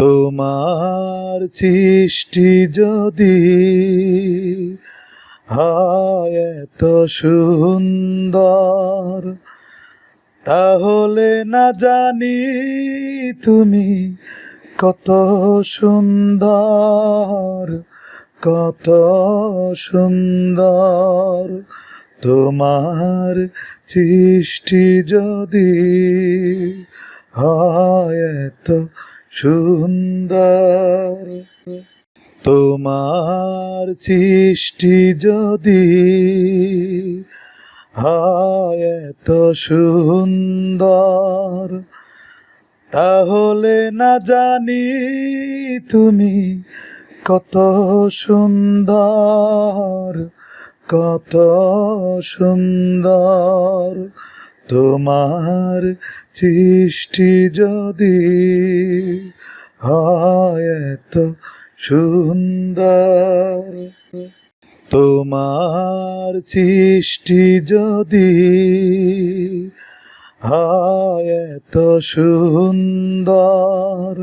তোমার সৃষ্টি যদি হয় এত সুন্দর, তাহলে না জানি তুমি কত সুন্দর কত সুন্দর তোমার সৃষ্টি যদি হয় সুন্দর। তোমার সৃষ্টি যদি হয় সুন্দর, তাহলে না জানি তুমি কত সুন্দর কত সুন্দর। তোমার সৃষ্টি যদি হয় এত সুন্দর তোমার সৃষ্টি যদি হয় এত সুন্দর